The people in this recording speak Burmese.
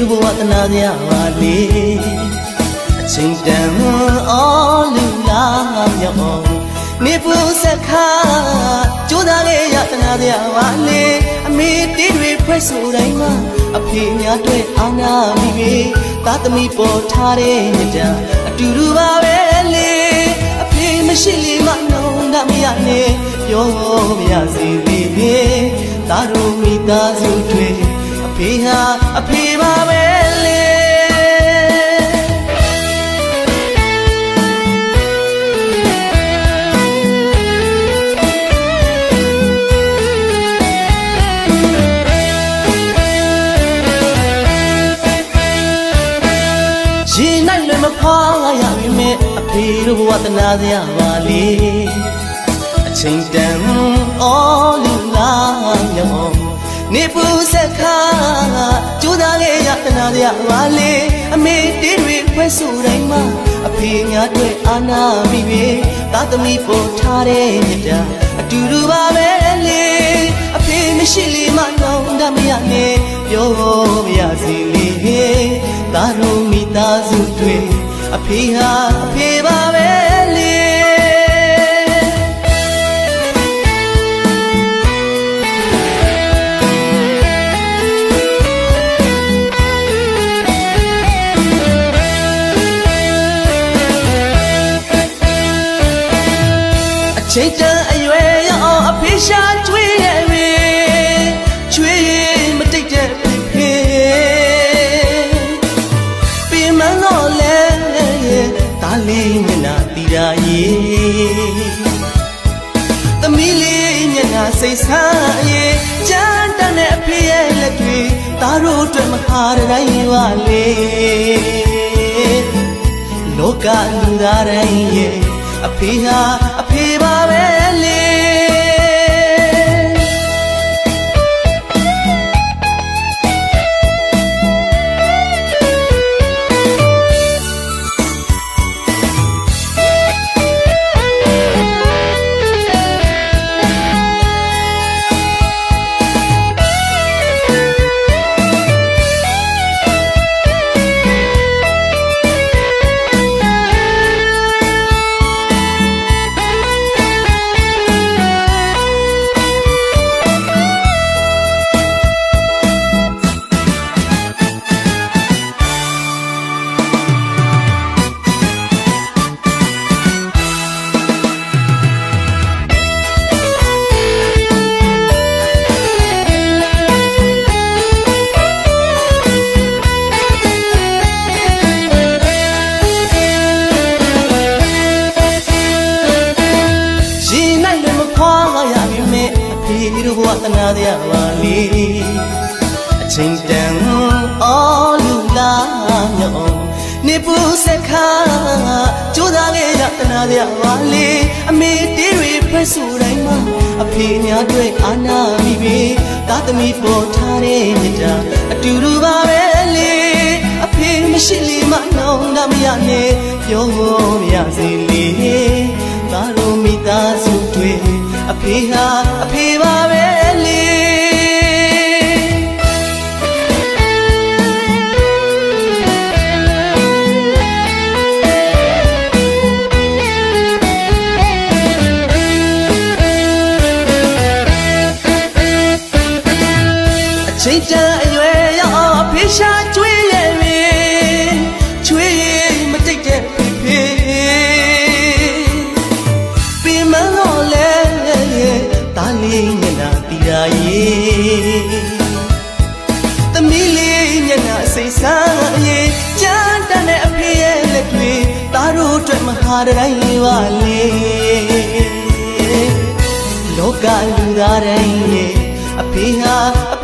တို့ဘဝတနာစရာပါလေအချိန်တန်အော်လူလာမြောက်အောင်နေပူဆက်ခါကြိုးစားခဲ့ရတနာစရာပါလေအမေတီးတွေဖွဲ့ဆိုတိုင်းမှာအဖေများတွေ့အာနာမိပြီသားသမီးပေါ်ထားတဲ့ညတာအတူတူပါပဲလေအဖေမရှိလေမနှုံးတမရနဲ့ ပြောမရစီလေသားတို့မိသားစုတွေအဖေဟာအဖေပါပဲလေရှင်နိုင်လည်းမဖွာရပြီမဲ့အဖေတို့ဘဝတနာစရာပါလေအ ချိန်တန်အော်လူလာမြောင်နေပူဆက်ခါကြိုးစားခဲ့ရတနာစရာပါလေအမေတေးတွေဖွဲ့ဆိုတိုင်းမှာအဖေများတွေ့အာနာမိပြီသားသမီးပေါ်ထားတဲ့မြတ်တာအတူတူပါပဲလေအဖေမရှိလေမနောင်တမရနဲ့ပြောမရစီလေသားတို့မိသားစုတွေအဖေဟာအဖေ ချိန်တန်အရွယ်ရအောင်အဖေရှာကျွေးရဲ့ရေကျွေးမတိတ်တဲ့ဖေဖေပြင်မတော့လဲတားလေးမျက်နှာတီတာရေသမီးလေးမျက်နှာစိတ်ဆန်းရေကြမ်းတမ်းတဲ့အဖေရဲ့လက်တွေသားတို့အတွက်မဟာရတိုင်းပါလေလောကလူသားတိုင်းရဲ့အဖေဟာ ရာပါလေအချိန်တန်အော်လူလာမြောင်နေပူဆက်ခါကြိုးစားခဲ့ရတနာစရာပါလေအမေတေးတွေဖွဲ့ဆိုတိုင်းမှာအဖေများတွေ့အာနာမိပြီသားသမီးပေါ်ထားတဲ့မြတ်တာအတူတူပါပဲလေအဖေမရှိလေမနှောင်းတမရနဲ့ပြောမရစေလေသားတို့မိသားစုတွေအဖေဟာအဖေပါပဲ အောင်အဖေရှာကျွေးရဲ့ရေကျွေးမတိတ်တဲ့ဖေဖေပင်မလို့လဲတားလေးမျက်နှာတီရာရေသမီးလေးမျက်နှာစိတ်ဆန်းရေကြမ်းတမ်းတဲ့အဖေရဲ့လက်တွေသားတို့အတွက်မဟာတိုင်းပါလေလောကလူသားတိုင်းရဲ့အဖေဟာအဖေပါ